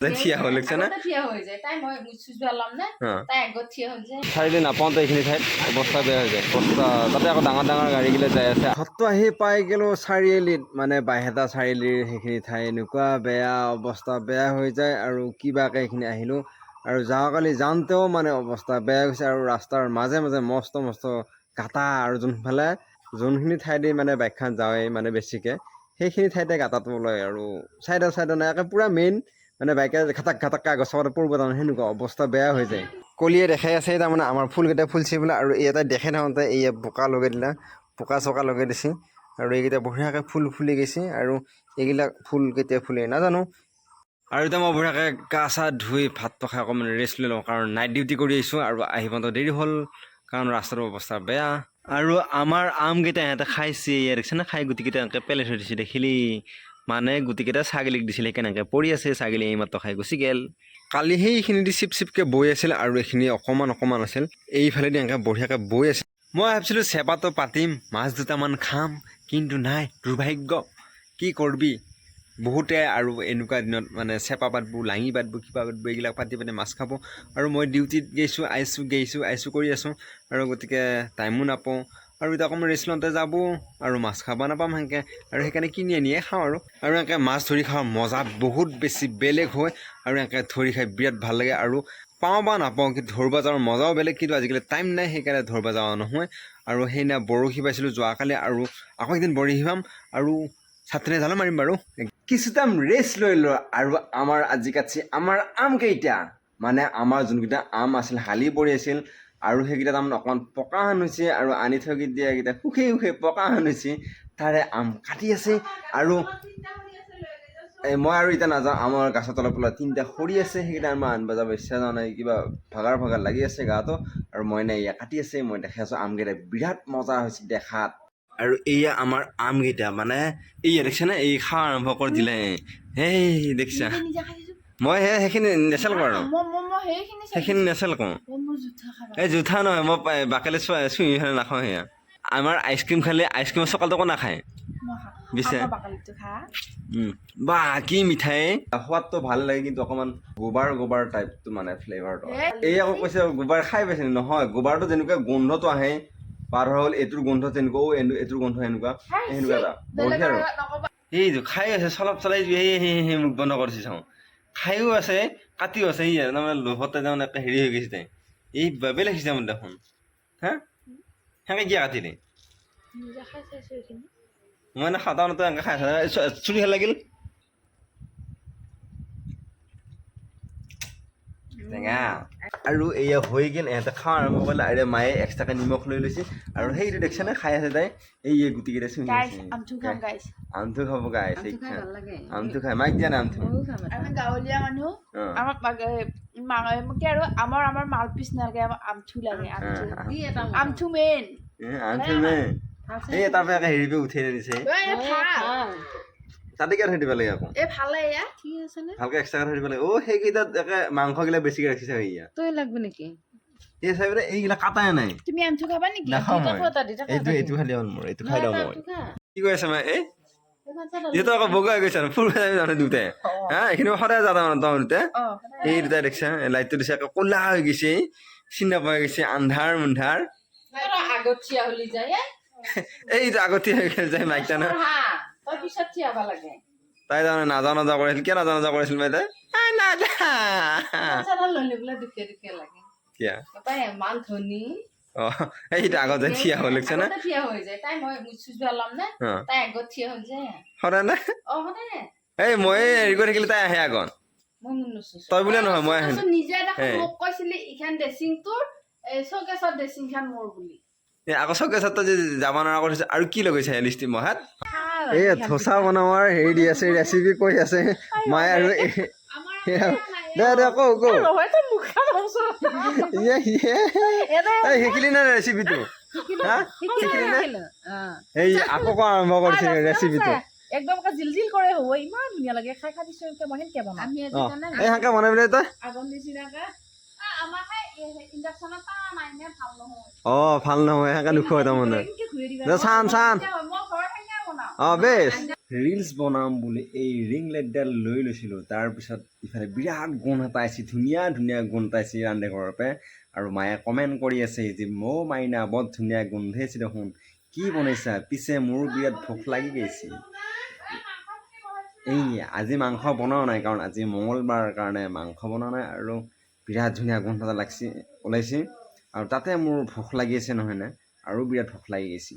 থিয়া হ'ল লিখছে না? আগতে থিয় যায়। তাই মই মুচি পেলাম নে। তাই আগত থিয় হৈ যায়। চাৰিদিন নাপাওঁতে এইখিনি ঠাইত অৱস্থা বেয়া হৈ যায়। অৱস্থা তাতে আকৌ ডাঙৰ ডাঙৰ গাড়ীগিলা যাই আছে। সত্ৰ আহি পাই গ'লোঁ চাৰিআলিত। মানে বাইহেটা চাৰিআলিৰ সেইখিনি ঠাই। এনেকুৱা বেয়া অৱস্থা বেয়া হৈ যায় আৰু কিবাকে এইখিনি আহিলোঁ। আৰু যোৱাকালি যাওঁতেও মানে অৱস্থা বেয়া হৈছে আৰু ৰাস্তাৰ মাজে মাজে মস্ত মস্ত গাঁটা আৰু যোনফালে যোনখিনি ঠাইদি মানে বাইকখন যাওঁৱেই মানে বেছিকৈ সেইখিনি ঠাইতে গাঁটাটো ওলায় আৰু চাইডে চাইডে নাই একে পূৰা মেইন মানে বাইকে ঘাটাক ঘাটাককৈ গছতে পৰিব তাৰমানে সেনেকুৱা অৱস্থা বেয়া হৈ যায়। কলিয়ে দেখাই আছে তাৰমানে আমাৰ ফুলকেইটা ফুলছে বোলে আৰু এটা দেখাই থাকোঁতে এই বোকা লগাই দিলা বোকা চকা লগাই দিছে। আৰু এইকেইটা বঢ়িয়াকৈ ফুল ফুলি গৈছে আৰু এইবিলাক ফুল কেতিয়া ফুলে নাজানো। আৰু এতিয়া মই বঢ়িয়াকৈ গা চা ধুই ভাত পখাই অকণমান ৰেষ্ট লৈ লওঁ কাৰণ নাইট ডিউটি কৰি আহিছোঁ আৰু আহি পাওঁতে দেৰি হ'ল কাৰণ ৰাস্তাৰ অৱস্থা বেয়া। আৰু আমাৰ আমকেইটা ইহঁতে খাইছে ইয়াৰ দেখিছেনে খাই গুটিকেইটা এনেকৈ পেলাই থৈ দিছে দেখিলি? মানে গুটিকেইটা ছাগলীক দিছিলে, কেনেকৈ পৰি আছে ছাগলী এইমাত্ৰ খাই গুচি গ'ল। কালি সেইখিনি দি চিপ চিপকৈ বৈ আছিল আৰু এইখিনি অকণমান অকণমান আছিল। এইফালেদি এনেকৈ বঢ়িয়াকৈ বৈ আছিল। মই ভাবিছিলোঁ চেপাটো পাতিম, মাছ দুটামান খাম, কিন্তু নাই, দুৰ্ভাগ্য। কি কৰবি? বহুতে আৰু এনেকুৱা দিনত মানে চেপা পাতবোৰ, লাঙি পাতবোৰ, কিবা পাতবোৰ, এইবিলাক পাতি পাতি মাছ খাব। আৰু মই ডিউটিত গৈছোঁ আহিছোঁ গৈছোঁ আহিছোঁ কৰি আছোঁ। আৰু গতিকে টাইমো নাপাওঁ। আৰু এতিয়া অকণমান ৰেষ্ট লওঁতে যাব আৰু মাছ খাব নাপাম সেনেকৈ। আৰু সেইকাৰণে কিনি আনিয়ে খাওঁ আৰু। আৰু এনেকৈ মাছ ধৰি খোৱাৰ মজা বহুত বেছি বেলেগ হয় আৰু এনেকৈ ধৰি খাই বিৰাট ভালো লাগে। আৰু পাওঁ বা নাপাওঁ, কিন্তু ধৰিব যাওঁ মজাও বেলেগ, কিন্তু আজিকালি টাইম নাই, সেইকাৰণে ধৰিব যাওঁ নহয়। আৰু সেইদিনা বৰশী পাইছিলোঁ যোৱাকালি আৰু আকৌ এদিন বৰশী পাম আৰু ছাত্ৰী জালো মাৰিম বাৰু। কিছু টাইম ৰেষ্ট লৈ ল আৰু আমাৰ আজি কাটছি, আমাৰ আম কেইটা মানে আমাৰ যোনকেইটা আম আছিল, হালি পৰি আছিল আৰু সেইকেইটা তাৰমানে অকণমান পকা হেন হৈছে আৰু আনি থৈ দিয়াকেইটা সুখে সুখে পকা হেন হৈছে। তাৰে আম কাটি আছে আৰু এই মই আৰু এতিয়া নাযাওঁ, আমাৰ গাছৰ তলৰ পৰা তিনিটা সৰি আছে, সেইকেইটা আমাৰ আনব যাব ইচ্ছা যোৱা নাই, কিবা ভাগাৰ ভাগাৰ লাগি আছে গাটো আৰু মই নাই এয়া কাটি আছে, মই দেখাই আছোঁ আমকেইটা বিৰাট মজা হৈছে দেখাত। আৰু এয়া আমাৰ আমকেইটা মানে এইয়া দেখিছানে? এই খাওঁ আৰম্ভ কৰি দিলে। সেই দেখিছা? মই সেই সেইখিনি নেচেল কৰোঁ সেইখিনি নেচেল কৰোঁ। এই জোঠা নহয় মই বাকেলে চুই ফেলে নাখাওঁ সেয়া। আমাৰ আইচক্ৰীম খালে আইচক্ৰীমৰ নাখায়? আকৌ বাকলিটো খা। উম, বা কি মিঠাই? সোৱাদটো ভালো লাগে কিন্তু অকণমান গোবাৰ গোবাৰ টাইপটো মানে ফ্লেভাৰটো এই আকৌ কৈছে গোবাৰ খাই পাইছে? নহয় গোবাৰটো যেনেকুৱা গোন্ধটো আহে পাৰ হ'ল এইটোৰ গোন্ধ তেনেকুৱা এইটোৰ গোন্ধ এনেকুৱা সেনেকুৱা এটা। বঢ়িয়া আৰু। এইটো খাই আছে চলপ চলাই সেই মুখ বন্ধ কৰিছে চাওঁ। খায়ো আছে কাটিও আছে ই তাৰমানে লোভতে তাৰমানে একে হেৰি হৈ গৈছে এই বাবে লাগিছে তাৰমানে দেখোন। হা? সেনেকৈ কিয় কাটিলে? খাই মই মানে সাধাৰণতে এনেকৈ খাই চুৰি ভালো লাগিল? টেঙা। আৰু এয়া হৈ গ'ল ইহঁতে খাওঁ আৰম্ভ কৰিলে আৰু মায়ে এক্সট্ৰাকৈ নিমখ লৈ লৈছে। আৰু সেইটো দেখিছেনে খাই আছে তাই এই গুটিকেইটা চুই আমঠু গাইছ খাব গাই আমঠু খাই ভালো লাগে। আমটো খাই মাইক দিয়া নাই আমটো। আমি গাঁৱলীয়া মানুহ আমাক কি আৰু আমাৰ আমাৰ মালপিচ নালাগে আমাক আমঠু লাগে আমঠু। আমঠু মেইন আমটো মে এই তাৰ পৰা একে হেৰি উঠাই দিছে থৈ দিব লাগে আকৌ? এই ভালে এয়া ঠিক আছে নে? ভালকৈ এক্সট্ৰাকৈ থৈ দিব লাগে। অ' সেইকেইটাত একে মাংসগিলা বেছিকৈ ৰাখিছে সেয়া তই লাগবে নেকি? এই চাই এইগিলা কাটাই নাই। তুমি খাবা নেকি? নাখাওঁ মই। এইটো এইটো খালি হ'ল মোৰ। এইটো খাই লওঁ মই। কি কৈ আছে মই এই। যিহেতু আকৌ বগা হৈ গৈছে খাই দুটাই। হা এইখিনি সদায় যাওঁ তাৰমানে দুটাই এই দুটাই দেখিছা? লাইটটো দিছে আকৌ ক'লা হৈ গৈছে। চিনি নাপাই গৈছে আন্ধাৰ মুন্ধাৰ। আগত থিয়া যায় এইটো আগতীয়া হৈ গ'ল যায় মাইকটা ন। হা। তই তাই? তাৰমানে নাযাওঁ নাযাওঁ কৰিছিল কিয়? কৰিছিল এইটো আগত যে থিয়া হৈ না? নে। সদায় না? অ সদায় এই মই হেৰি কৰি থাকিলে তাই আহে আগত। তই বুলিয়ে নহয় মই আহিম। বুলি। আকৌ চকে চাত্ৰ যে যাব নোৱাৰা কৰিছে আৰু কি লগাইছে লিষ্টি মহাত এই ধোচা বনোৱাৰ হেৰি দি আছে ৰেচিপি কৈ আছে। মায়ে আৰু দে দে কৌ কৌ। নহয় তই মুখখন ওচৰত ইয়ে ইয়ে। এই শিকিলি না ৰেচিপিটো। এই আকৌ কোৱা আৰম্ভ কৰিছে ৰেচিপিটো একদম একে জিল জিল কৰে হ'ব ইমান ধুনীয়া লাগে খাই খাই দিছো এনেকে মই সেনেকে বনাম। আমি অ আজি জানা এই সেনেকে বনাই পেলাই তই। আগৰ নিচিনাকে আমাৰ ইণ্ডাকশ্যনত মাৰিলে ভাল নহয়। অ ভাল নহয় সেনেকে নোখোৱা তাৰমানে। চান চান। অ বেছ ৰিলছ বনাম বুলি এই ৰিং লাইটডাল লৈ লৈছিলোঁ। তাৰপিছত ইফালে বিৰাট গোন্ধ এটা আহিছে ধুনীয়া ধুনীয়া গোন্ধ এটা আহিছে ৰান্ধে ঘৰৰ পৰা আৰু মায়ে কমেণ্ট কৰি আছে যে মৌ মাইনা বৰ ধুনীয়া গোন্ধাইছে দেখোন। কি বনাইছা? পিছে মোৰ বিৰাট ভোক লাগি গৈছে। এই আজি মাংস বনোৱা নাই কাৰণ আজি মঙলবাৰ কাৰণে মাংস বনোৱা নাই আৰু বিৰাট ধুনীয়া গোন্ধ এটা লাগছে ওলাইছে। আৰু তাতে মোৰ ভোক লাগি আছে নহয়নে আৰু বিৰাট ভোক লাগি গৈছে।